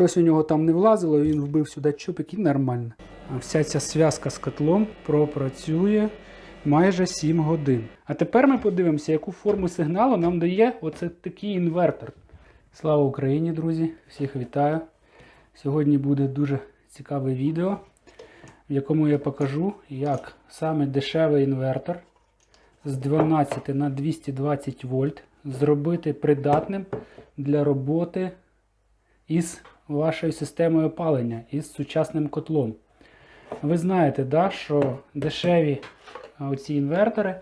Щось у нього там не влазило, він вбив сюди чупик і нормально. А Вся ця зв'язка з котлом пропрацює майже 7 годин. А тепер ми подивимося, яку форму сигналу нам дає оце такий інвертор. Слава Україні, друзі! Всіх вітаю! Сьогодні буде дуже цікаве відео, в якому я покажу, як саме дешевий інвертор з 12 на 220 вольт зробити придатним для роботи із вашою системою опалення, із сучасним котлом. Ви знаєте, да, що дешеві оці інвертори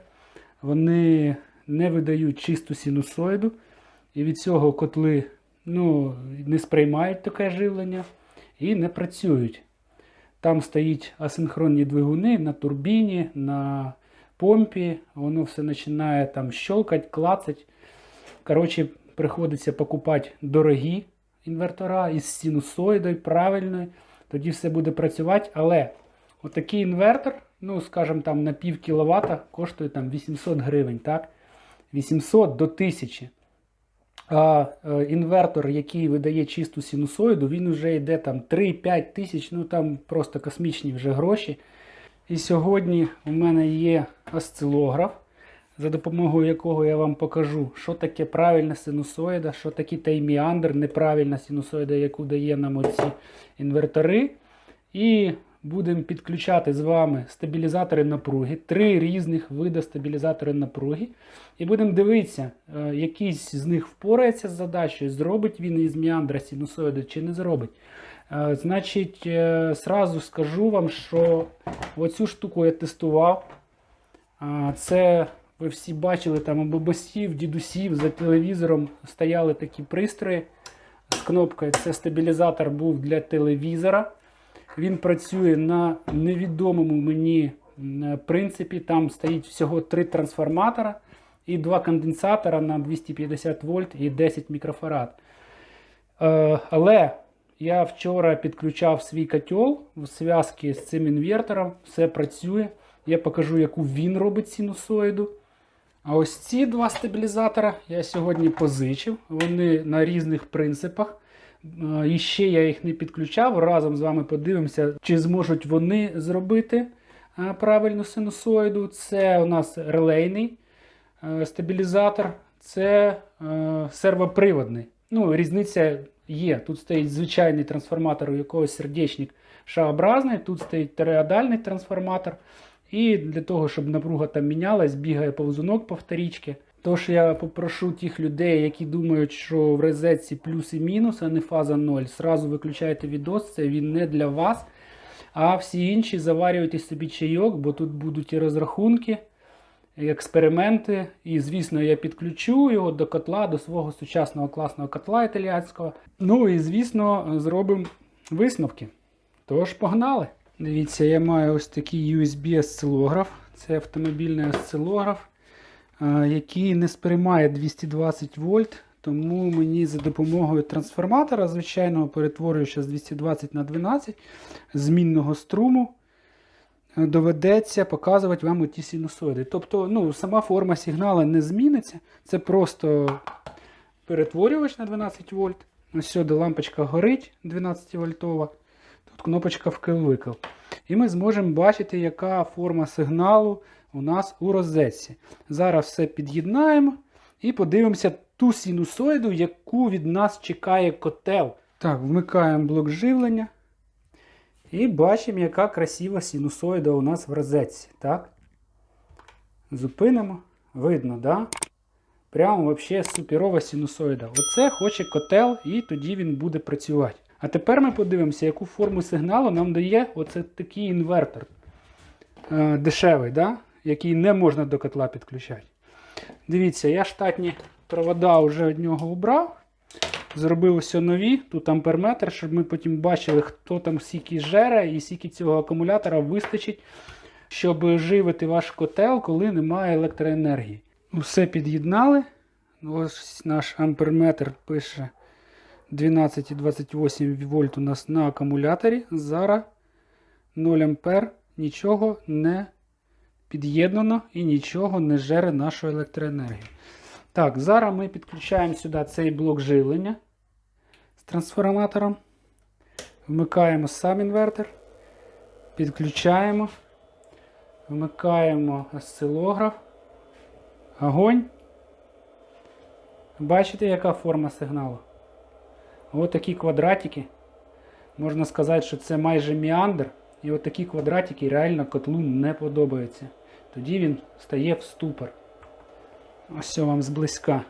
вони не видають чисту синусоїду, і від цього котли ну, не сприймають таке живлення і не працюють. Там стоїть асинхронні двигуни на турбіні, на помпі, воно все починає там щелкати, клацати. Коротше, приходиться покупати дорогі інвертора із синусоїдою правильною, тоді все буде працювати. Але отакий інвертор, ну, скажімо, там на пів кіловата коштує там 800 гривень, так? 800 до 1000. А е, інвертор, який видає чисту синусоїду, він вже йде там 3-5 тисяч, ну там просто космічні вже гроші. І сьогодні у мене є осцилограф, за допомогою якого я вам покажу, що таке правильна синусоїда, що таке тайміандр, неправильна синусоїда, яку дає нам оці інвертори. І будемо підключати з вами стабілізатори напруги, три різних види стабілізатори напруги. І будемо дивитися, е, якийсь з них впорається з задачею, зробить він із міандра синусоїду чи не зробить. Е, Значить, е, сразу скажу вам, що оцю штуку я тестував. Це ви всі бачили там у бабусів, дідусів за телевізором стояли такі пристрої з кнопкою. Це стабілізатор був для телевізора. Він працює на невідомому мені принципі. Там стоїть всього три трансформатора і два конденсатора на 250 вольт і 10 мікрофарад. Е, але я вчора підключав свій котел в зв'язці з цим інвертором, все працює. Я покажу, яку він робить синусоїду. А ось ці два стабілізатора я сьогодні позичив. Вони на різних принципах. Е, І ще я їх не підключав. Разом з вами подивимося, чи зможуть вони зробити е, правильну синусоїду. Це у нас релейний е, стабілізатор, це сервоприводний. Ну, різниця є. Тут стоїть звичайний трансформатор, у якогось сердечник шаобразний, тут стоїть тереодальний трансформатор. І для того, щоб напруга там мінялась, бігає повзунок по вторічці. Тож я попрошу тих людей, які думають, що в розетці плюс і мінус, а не фаза 0, сразу виключайте відос, це він не для вас. А всі інші заварюйте собі чайок, бо тут будуть і розрахунки, і експерименти. І, звісно, я підключу його до котла, до свого сучасного класного котла італіянського. Ну і, звісно, зробимо висновки. Тож, погнали! Дивіться, я маю ось такий USB-осцилограф. Це автомобільний осцилограф, е, який не сприймає 220 вольт. Тому мені за допомогою трансформатора, звичайного перетворюючи з 220 на 12 змінного струму, е, доведеться показувати вам оті синусоїди. Тобто ну, сама форма сигналу не зміниться. Це просто перетворювач на 12 вольт. Ось сюди лампочка горить 12 вольтова. Кнопочка вкл-викл. І ми зможемо бачити, яка форма сигналу у нас у розетці. Зараз все під'єднаємо і подивимося ту синусоїду, яку від нас чекає котел. Так, вмикаємо блок живлення. І бачимо, яка красива синусоїда у нас в розетці. Так? Зупинимо. Видно, да? Прямо взагалі суперова синусоїда. Оце хоче котел, і тоді він буде працювати. А тепер ми подивимося, яку форму сигналу нам дає оце такий інвертор е, дешевий, да? який не можна до котла підключати. Дивіться, я штатні провода вже від нього убрав. Зробив ось нові, тут амперметр, щоб ми потім бачили, хто там скільки жере і скільки цього акумулятора вистачить, щоб живити ваш котел, коли немає електроенергії. Усе під'єднали. Ось наш амперметр пише 12,28 вольт у нас на акумуляторі. Зараз 0 ампер, нічого не під'єднано і нічого не жере нашу електроенергію. Так, зараз ми підключаємо сюди цей блок живлення з трансформатором. Вмикаємо сам інвертор, підключаємо, вмикаємо осцилограф, огонь. Бачите, яка форма сигналу? Ось такі квадратики. Можна сказати, що це майже міандр. І от такі квадратики реально котлу не подобаються. Тоді він стає в ступор. Ось вам зблизька.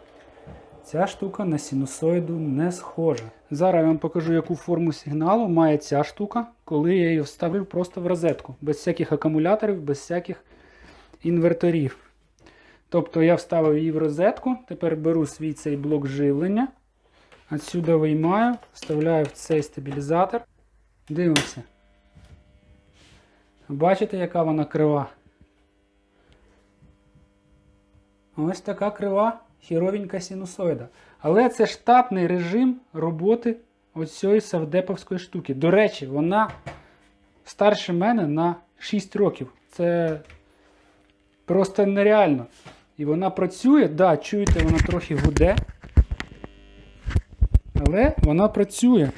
Ця штука на синусоїду не схожа. Зараз я вам покажу, яку форму сигналу має ця штука, коли я її вставив просто в розетку. Без всяких акумуляторів, без всяких інверторів. Тобто я вставив її в розетку, тепер беру свій цей блок живлення. Отсюди виймаю, вставляю в цей стабілізатор. Дивимося. Бачите, яка вона крива? Ось така крива хіровенька синусоїда. Але це штатний режим роботи оцієї савдеповської штуки. До речі, вона старше мене на 6 років. Це просто нереально. І вона працює, да, чуєте, вона трохи гуде. Але вона працює.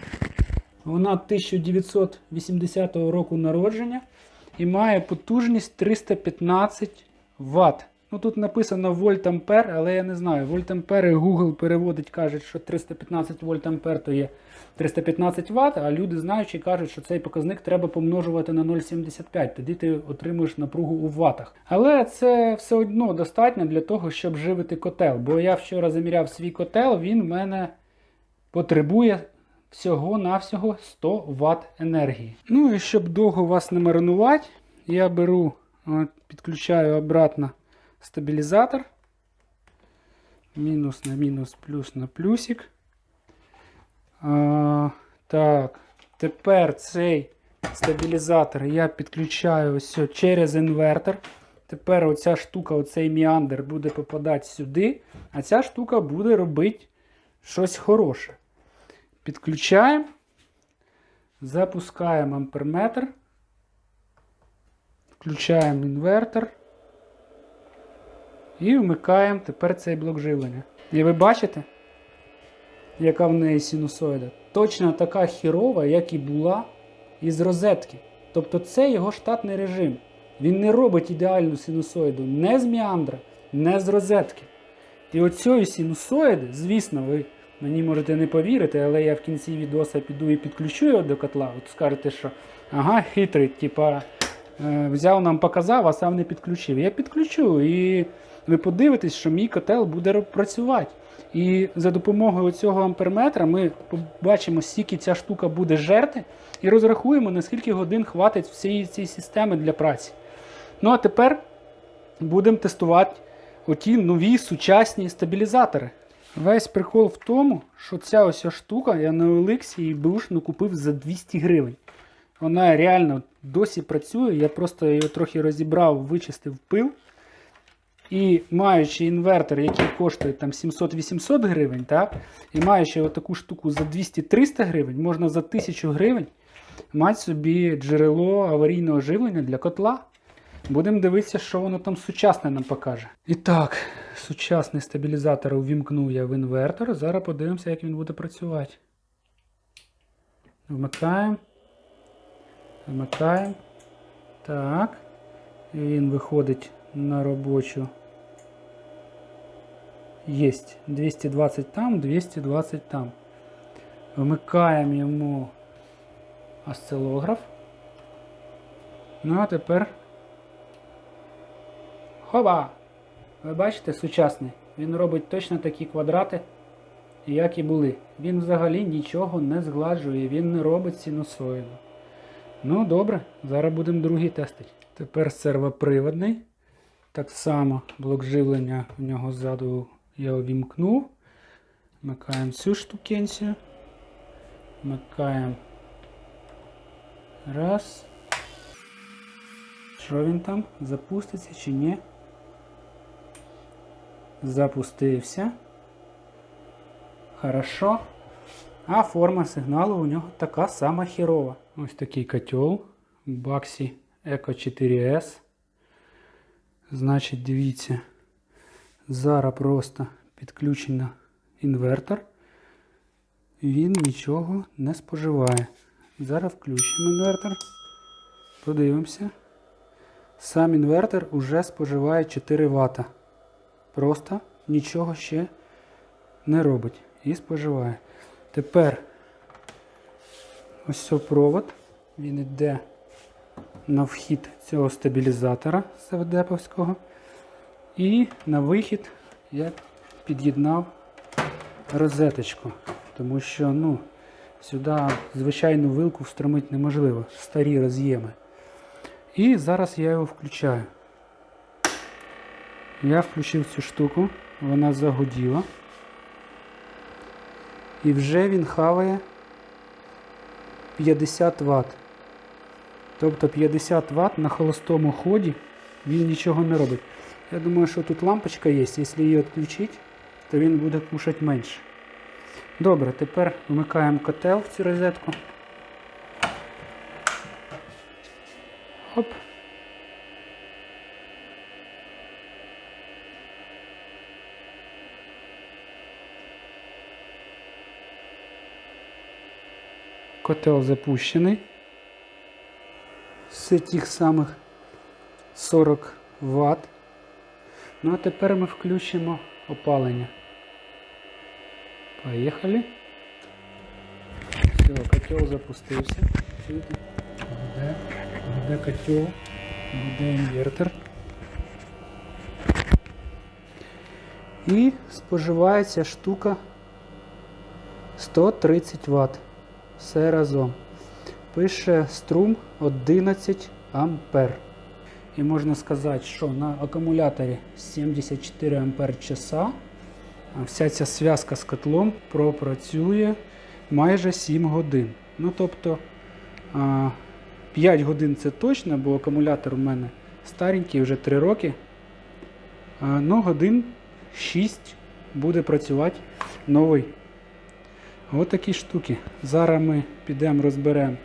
Вона 1980 року народження і має потужність 315 Вт. Ну тут написано вольт ампер, але я не знаю. Вольт ампери Google переводить, каже, що 315 вольт ампер то є 315 Вт, а люди знаючи кажуть, що цей показник треба помножувати на 0,75, тоді ти отримуєш напругу у ватах. Але це все одно достатньо для того, щоб живити котел. Бо я вчора заміряв свій котел, він в мене потребує всього-навсього 100 Вт енергії. Ну і щоб довго вас не маринувати, я беру, підключаю обратно стабілізатор. Мінус на мінус, плюс на плюсик. А, так, тепер цей стабілізатор я підключаю ось через інвертор. Тепер оця штука, оцей міандр буде попадати сюди, а ця штука буде робити щось хороше. Підключаємо, запускаємо амперметр, включаємо інвертор і вмикаємо тепер цей блок живлення. І ви бачите, яка в неї синусоїда? Точно така хірова, як і була із розетки. Тобто це його штатний режим. Він не робить ідеальну синусоїду не з міандра, не з розетки. І оцієї синусоїди, звісно, ви мені можете не повірити, але я в кінці відоса піду і підключу його до котла. От скажете, що ага, хитрий, типа е, взяв нам показав, а сам не підключив. Я підключу, і ви подивитесь, що мій котел буде працювати. І за допомогою цього амперметра ми побачимо, скільки ця штука буде жерти, і розрахуємо, наскільки годин хватить всієї цієї системи для праці. Ну а тепер будемо тестувати оті нові сучасні стабілізатори. Весь прикол в тому, що ця ось штука я на Олексі і бушну купив за 200 гривень. Вона реально досі працює. Я просто її трохи розібрав, вичистив пил. І маючи інвертор, який коштує там 700-800 гривень, так, і маючи отаку штуку за 200-300 гривень, можна за 1000 гривень мати собі джерело аварійного живлення для котла. Будемо дивитися, що воно там сучасне нам покаже. І так, сучасний стабілізатор увімкнув я в інвертор. Зараз подивимося, як він буде працювати. Вмикаємо. Вмикаємо. Так. І він виходить на робочу. Єсть. 220 там, 220 там. Вмикаємо йому осцилограф. Ну а тепер. Хоба! Ви бачите, сучасний. Він робить точно такі квадрати, як і були. Він взагалі нічого не згладжує, він не робить синусоїду. Ну, добре, зараз будемо другий тестити. Тепер сервоприводний. Так само блок живлення в нього ззаду я увімкнув. Вмикаємо цю штукенцію. Вмикаємо. Раз. Що він там? Запуститься чи ні? Запустився. Хорошо. А форма сигналу у нього така сама хірова. Ось такий котел. Baxi Eco 4S. Значить, дивіться. Зараз просто підключено інвертор. Він нічого не споживає. Зараз включимо інвертор. Подивимося. Сам інвертор уже споживає 4 Вт. Просто нічого ще не робить і споживає. Тепер ось провод. Він йде на вхід цього стабілізатора Савдеповського. І на вихід я під'єднав розеточку. Тому що ну, сюди звичайну вилку встромити неможливо. Старі роз'єми. І зараз я його включаю. Я включив цю штуку, вона загуділа. І вже він хаває 50 Вт. Тобто 50 Вт на холостому ході він нічого не робить. Я думаю, що тут лампочка є, якщо її відключити, то він буде кушати менше. Добре, тепер вмикаємо котел в цю розетку. Оп. Котел запущений. З тих самих 40 Вт. Ну а тепер ми включимо опалення. Поїхали. Все, котел запустився. Чуєте? Гуде, гуде котел, гуде інвертор. І споживається штука 130 Вт. Все разом. Пише струм 11 ампер. І можна сказати, що на акумуляторі 74 ампер часа вся ця зв'язка з котлом пропрацює майже 7 годин. Ну тобто 5 годин це точно, бо акумулятор у мене старенький, вже 3 роки. Ну, годин 6 буде працювати новий. Ось такі штуки. Зараз ми підемо розберемо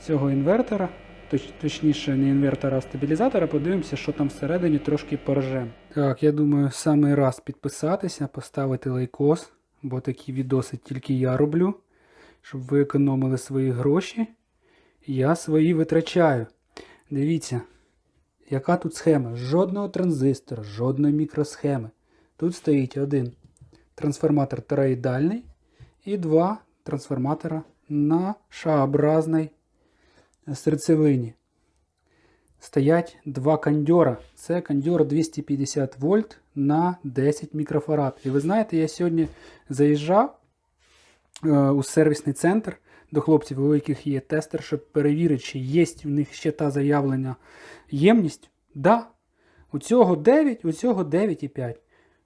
цього інвертора, точ, точніше, не інвертора, а стабілізатора, подивимося, що там всередині трошки поржем. Так, я думаю, самий раз підписатися, поставити лайкос, бо такі відоси тільки я роблю, щоб ви економили свої гроші. Я свої витрачаю. Дивіться, яка тут схема? Жодного транзистора, жодної мікросхеми. Тут стоїть один трансформатор тороїдальний і два трансформатора на шарообразній серцевині. Стоять два кондьора. Це кондьор 250 вольт на 10 мікрофарад. І ви знаєте, я сьогодні заїжджав е, у сервісний центр до хлопців, у яких є тестер, щоб перевірити, чи є в них ще та заявлена ємність. Да. У цього 9, у цього 9,5.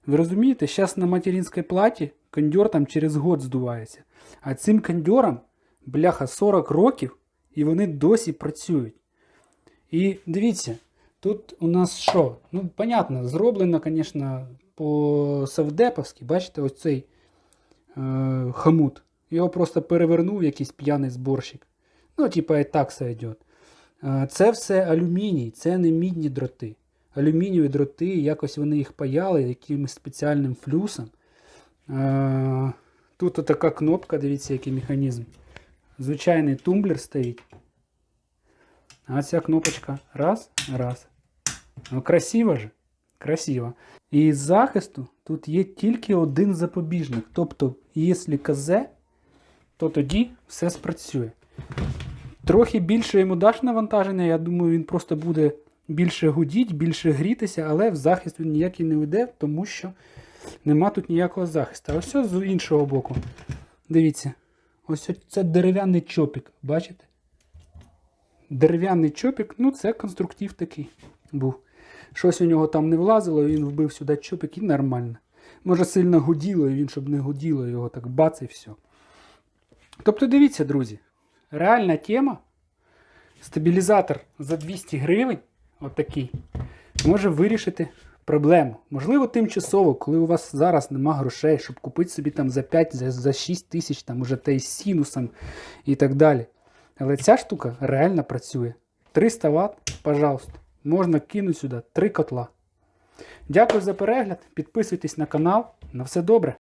Ви розумієте, зараз на материнській платі кондьор там через год здувається. А цим кондьорам, бляха, 40 років, і вони досі працюють. І дивіться, тут у нас що? Ну, понятно, зроблено, звісно, по Савдеповськи, бачите, ось цей е, хомут. Його просто перевернув якийсь п'яний зборщик. Ну, типа, і так все йде. Е, це все алюміній, це не мідні дроти. Алюмінієві дроти, якось вони їх паяли якимось спеціальним флюсом. Тут така кнопка, дивіться, який механізм. Звичайний тумблер стоїть. А ця кнопочка раз, раз. Ну, красиво же? Красиво. І з захисту тут є тільки один запобіжник. Тобто, якщо казе, то тоді все спрацює. Трохи більше йому даш навантаження, я думаю, він просто буде більше гудіть, більше грітися, але в захист він ніякий не йде, тому що нема тут ніякого захисту. А ось з іншого боку. Дивіться, ось це дерев'яний чопік, бачите? Дерев'яний чопік, ну це конструктив такий був. Щось у нього там не влазило, він вбив сюди чопік і нормально. Може сильно гуділо, і він, щоб не гуділо, його так бац і все. Тобто, дивіться, друзі, реальна тема. Стабілізатор за 200 гривень, отакий, може вирішити проблему. Можливо, тимчасово, коли у вас зараз нема грошей, щоб купити собі там за 5, за, за 6 тисяч, там уже те із синусом і так далі. Але ця штука реально працює. 300 Вт, пожалуйста, можна кинути сюди 3 котла. Дякую за перегляд. Підписуйтесь на канал. На все добре.